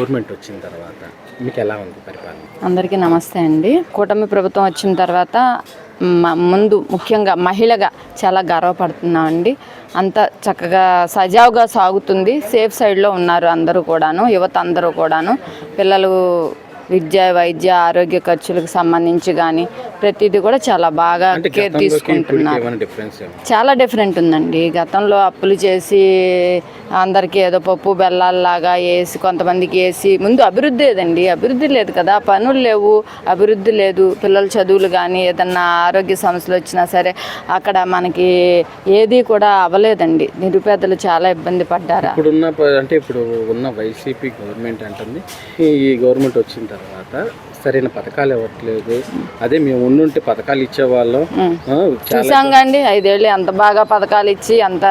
Government వచ్చిన తర్వాత మీకు ఎలా ఉంది పరిపాలన? అందరికీ నమస్తే అండి. కూటమి ప్రభుత్వం వచ్చిన తర్వాత ముందు ముఖ్యంగా మహిళగా చాలా గర్వపడుతున్నామండి అంత చక్కగా సజావుగా సాగుతుంది. సేఫ్ సైడ్లో ఉన్నారు అందరూ కూడాను యువత అందరూ కూడాను. పిల్లలు విద్య వైద్య ఆరోగ్య ఖర్చులకు సంబంధించి కానీ ప్రతిదీ కూడా చాలా బాగా కేర్ తీసుకుంటున్నారు. చాలా డిఫరెంట్ ఉందండి. గతంలో అప్పులు చేసి అందరికీ ఏదో పప్పు బెల్లాల్లాగా వేసి కొంతమందికి వేసి ముందు అభివృద్ధి లేదండి. అభివృద్ధి లేదు కదా. పనులు లేవు అభివృద్ధి లేదు. పిల్లల చదువులు కానీ ఏదన్నా ఆరోగ్య సమస్యలు వచ్చినా సరే అక్కడ మనకి ఏది కూడా అవ్వలేదండి. నిరుపేదలు చాలా ఇబ్బంది పడ్డారా? ఇప్పుడున్న అంటే ఇప్పుడు ఉన్న వైసీపీ గవర్నమెంట్ అంటుంది ఈ గవర్నమెంట్ వచ్చిన తర్వాత తర్వాత సరైన పథకాలు ఇవ్వట్లేదు. అదే మేము ఉండుంటే పథకాలు ఇచ్చేవాళ్ళం. ఆ, చాలా చూసాం కండి ఐదేళ్ళు ఎంత బాగా పథకాలు ఇచ్చి ఎంత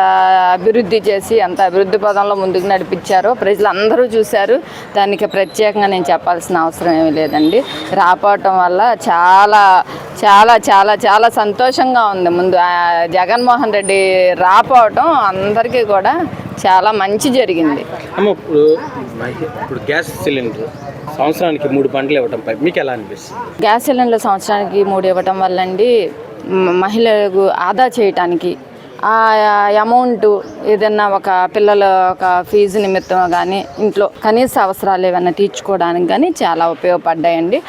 అభివృద్ధి చేసి ఎంత అభివృద్ధి పదంలో ముందుకు నడిపించారో ప్రజలు అందరూ చూశారు. దానికి ప్రత్యేకంగా నేను చెప్పాల్సిన అవసరం ఏమీ లేదండి. రాపోవటం వల్ల చాలా చాలా చాలా చాలా సంతోషంగా ఉంది. ముందు జగన్మోహన్ రెడ్డి రాపోవటం అందరికీ కూడా చాలా మంచి జరిగింది. అమ్మ ఇప్పుడు ఇప్పుడు గ్యాస్ సిలిండర్ సంవత్సరానికి మూడు బండ్లు ఇవ్వటంపై మీకు ఎలా అనిపిస్తుంది? గ్యాస్ సిలిండర్ సంవత్సరానికి మూడు ఇవ్వటం వల్ల అండి మహిళలకు ఆదా చేయటానికి ఆ అమౌంట్ ఏదన్నా ఒక పిల్లల ఒక ఫీజు నిమిత్తం కానీ ఇంట్లో కనీస అవసరాలు ఏమైనా తీర్చుకోవడానికి కానీ చాలా ఉపయోగపడ్డాయండి.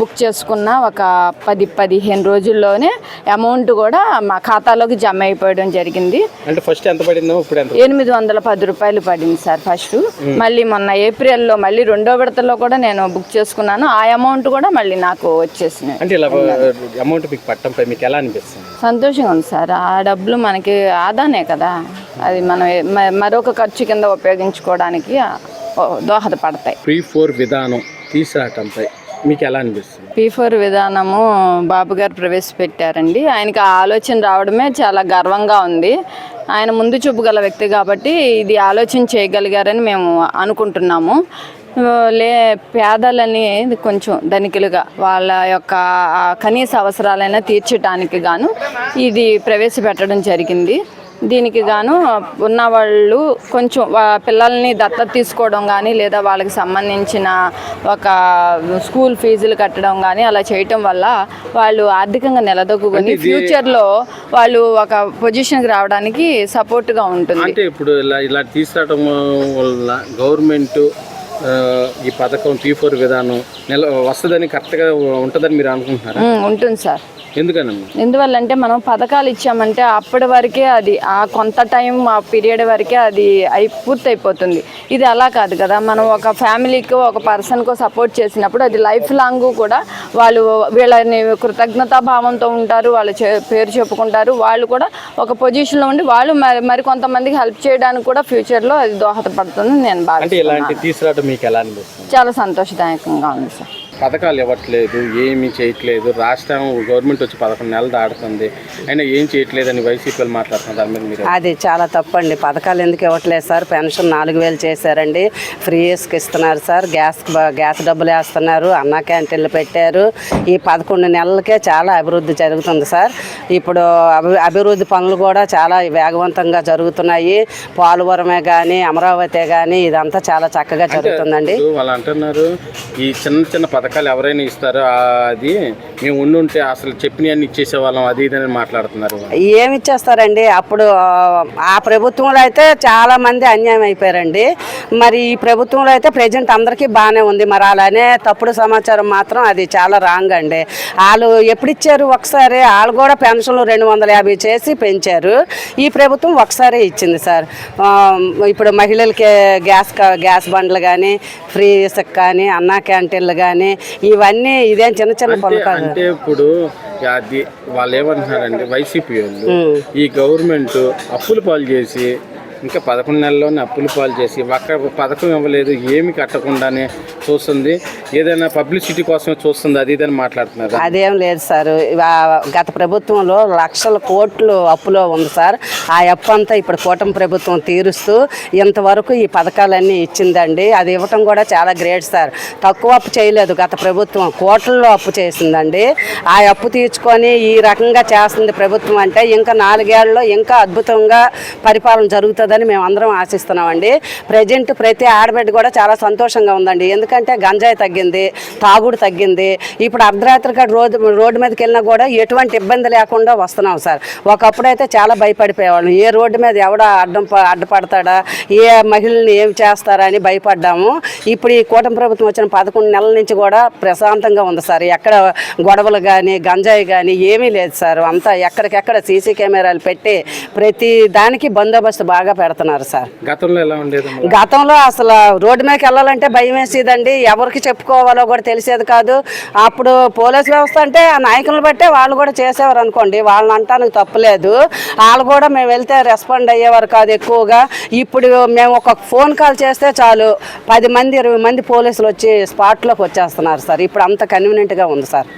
బుక్ చేసుకున్న ఒక పది పదిహేను రోజుల్లోనే అమౌంట్ కూడా మా ఖాతాలోకి జమ అయిపోవడం జరిగింది. అంటే ఫస్ట్ ఎంత పడిందో ఇప్పుడు ఎనిమిది వందల పది రూపాయలు పడింది సార్ ఫస్ట్ మళ్ళీ మొన్న ఏప్రిల్లో మళ్ళీ రెండో విడతలో కూడా నేను బుక్ చేసుకున్నాను. ఆ అమౌంట్ కూడా మళ్ళీ నాకు అంటే ఇలా అమౌంట్ మీకు పట్టంపై మీకు ఎలా అనిపిస్తుంది? సంతోషంగా ఉంది సార్. ఆ డబ్బులు మనకి ఆదానే కదా. అది మనం మరొక ఖర్చు కింద ఉపయోగించుకోవడానికి దోహదపడతాయి. ప్రీ ఫోర్ విధానం తీసుకురావటంపై మీకు ఎలా అనిపిస్తుంది? పీ ఫోర్ విధానము బాబు గారు ప్రవేశపెట్టారండి. ఆయనకి ఆ ఆలోచన రావడమే చాలా గర్వంగా ఉంది. ఆయన ముందు చూపు గల వ్యక్తి కాబట్టి ఇది ఆలోచన చేయగలిగారని మేము అనుకుంటున్నాము. లే పేదలని కొంచెం ధనికులుగా వాళ్ళ యొక్క కనీస అవసరాలైనా తీర్చడానికి గాను ఇది ప్రవేశపెట్టడం జరిగింది. దీనికి గాను ఉన్నవాళ్ళు కొంచెం పిల్లల్ని దత్తత తీసుకోవడం కానీ లేదా వాళ్ళకి సంబంధించిన ఒక స్కూల్ ఫీజులు కట్టడం కానీ అలా చేయటం వల్ల వాళ్ళు ఆర్థికంగా నిలదొక్కుని ఫ్యూచర్లో వాళ్ళు ఒక పొజిషన్కి రావడానికి సపోర్ట్గా ఉంటుంది. అంటే ఇప్పుడు ఇలా ఇలా తీసుకురావడం వల్ల గవర్నమెంట్ ఈ పథకం పీ ఫోర్ విధానం నెల వస్తుందని కరెక్ట్గా ఉంటుందని మీరు అనుకుంటున్నారా? ఉంటుంది సార్. ఎందుకనమ్మా? ఎందువల్లంటే మనం పథకాలు ఇచ్చామంటే అప్పటి వరకే అది ఆ కొంత టైం ఆ పీరియడ్ వరకే అది అయి పూర్తయిపోతుంది. ఇది అలా కాదు కదా మనం ఒక ఫ్యామిలీకి ఒక పర్సన్కో సపోర్ట్ చేసినప్పుడు అది లైఫ్ లాంగ్ కూడా వాళ్ళు వీళ్ళని కృతజ్ఞతా భావంతో ఉంటారు వాళ్ళు పేరు చెప్పుకుంటారు వాళ్ళు కూడా ఒక పొజిషన్లో ఉండి వాళ్ళు మరి మరి కొంతమందికి హెల్ప్ చేయడానికి కూడా ఫ్యూచర్లో అది దోహదపడుతుంది నేను అంటే అనిపిస్తుంది? చాలా సంతోషదాయకంగా ఉంది సార్. పథకాలు ఇవ్వట్లేదు ఏమీ చేయట్లేదు. రాష్ట్రం గవర్నమెంట్ వచ్చి పదకొండు నెలలు దాడుతుంది అయినా ఏం చేయట్లేదని వైసీపీ మాట్లాడుతున్నారు. దాని మీద మీరు అది చాలా తప్పండి. పథకాలు ఎందుకు ఇవ్వట్లేదు సార్? పెన్షన్ నాలుగు వేలు చేశారండి. ఫ్రీ ఇసుక ఇస్తున్నారు సార్. గ్యాస్ గ్యాస్ డబ్బులు వేస్తున్నారు. అన్న క్యాంటీన్లు పెట్టారు. ఈ పదకొండు నెలలకే చాలా అభివృద్ధి జరుగుతుంది సార్. ఇప్పుడు అభి అభివృద్ధి పనులు కూడా చాలా వేగవంతంగా జరుగుతున్నాయి. పోలవరమే కానీ అమరావతి కానీ ఇదంతా చాలా చక్కగా జరుగుతుందండి. వాళ్ళు అంటున్నారు ఈ చిన్న చిన్న పథకాలు ఎవరైనా ఇస్తారో అది మేము ఉండుంటే అసలు చెప్పినవన్నీ ఇచ్చేసే వాళ్ళం అది ఇది అని మాట్లాడుతున్నారు. ఏమి ఇచ్చేస్తారండి? అప్పుడు ఆ, ప్రభుత్వంలో అయితే చాలా మంది అన్యాయం అయిపోయారండి. మరి ఈ ప్రభుత్వంలో అయితే ప్రజెంట్ అందరికీ బాగానే ఉంది. మరి అలానే తప్పుడు సమాచారం మాత్రం అది చాలా రాంగ్ అండి. వాళ్ళు ఎప్పుడు ఇచ్చారు? ఒకసారి వాళ్ళు కూడా పెన్షన్లు రెండు వందల యాభై చేసి పెంచారు. ఈ ప్రభుత్వం ఒకసారి ఇచ్చింది సార్. ఇప్పుడు మహిళలకి గ్యాస్ గ్యాస్ బండ్లు కానీ ఫ్రీ ఇసుక కానీ అన్నా క్యాంటీన్లు కానీ ఇవన్నీ ఇదేం చిన్న చిన్న పనులు కాదు. అంటే ఇప్పుడు అది వాళ్ళు ఏమంటున్నారంటే వైసీపీ వాళ్ళు ఈ గవర్నమెంట్ అప్పులు పాలు చేసి ఇంకా పదకొండు నెలల్లోనే అప్పులు పాలు చేసి ఒక్క పథకం ఇవ్వలేదు ఏమి కట్టకుండానే చూస్తుంది. ఏదైనా పబ్లిసిటీ కోసమే చూస్తుంది అది ఇదని మాట్లాడుతున్నారు. అదేం లేదు సార్. గత ప్రభుత్వంలో లక్షల కోట్లు అప్పులో ఉంది సార్. ఆ అప్పు అంతా ఇప్పుడు కూటమి ప్రభుత్వం తీరుస్తూ ఇంతవరకు ఈ పథకాలన్నీ ఇచ్చిందండి. అది ఇవ్వటం కూడా చాలా గ్రేట్ సార్. తక్కువ అప్పు చేయలేదు గత ప్రభుత్వం. కోట్లలో అప్పు చేసిందండి. ఆ అప్పు తీర్చుకొని ఈ రకంగా చేస్తుంది ప్రభుత్వం అంటే ఇంకా నాలుగేళ్ళలో ఇంకా అద్భుతంగా పరిపాలన జరుగుతుంది. ఉంటుందని మేము అందరం ఆశిస్తున్నామండి. ప్రజెంట్ ప్రతి ఆడబిడ్డ కూడా చాలా సంతోషంగా ఉందండి. ఎందుకంటే గంజాయి తగ్గింది తాగుడు తగ్గింది. ఇప్పుడు అర్ధరాత్రి కాడ రోడ్డు రోడ్డు మీదకి వెళ్ళినా కూడా ఎటువంటి ఇబ్బంది లేకుండా వస్తున్నాం సార్. ఒకప్పుడైతే చాలా భయపడిపోయేవాళ్ళం. ఏ రోడ్డు మీద ఎవడ అడ్డం అడ్డపడతాడా? ఏ మహిళల్ని ఏం చేస్తారా అని భయపడ్డాము. ఇప్పుడు ఈ కూటమి ప్రభుత్వం వచ్చిన పదకొండు నెలల నుంచి కూడా ప్రశాంతంగా ఉంది సార్. ఎక్కడ గొడవలు కానీ గంజాయి కానీ ఏమీ లేదు సార్. అంతా ఎక్కడికెక్కడ సీసీ కెమెరాలు పెట్టి ప్రతి దానికి బందోబస్తు బాగా పెడుతున్నారు సార్. గతంలో ఎలా ఉండేది గతంలో అసలు రోడ్డు మీదకి వెళ్ళాలంటే భయం వేసేదండి. ఎవరికి చెప్పుకోవాలో కూడా తెలిసేది కాదు. అప్పుడు పోలీస్ వ్యవస్థ అంటే ఆ నాయకులను బట్టే వాళ్ళు కూడా చేసేవారు అనుకోండి. వాళ్ళని అంటానికి తప్పులేదు. వాళ్ళు కూడా మేము వెళ్తే రెస్పాండ్ అయ్యేవారు కాదు ఎక్కువగా. ఇప్పుడు మేము ఒక ఫోన్ కాల్ చేస్తే చాలు పది మంది ఇరవై మంది పోలీసులు వచ్చి స్పాట్లోకి వచ్చేస్తున్నారు సార్. ఇప్పుడు అంత కన్వీనియంట్గా ఉంది సార్.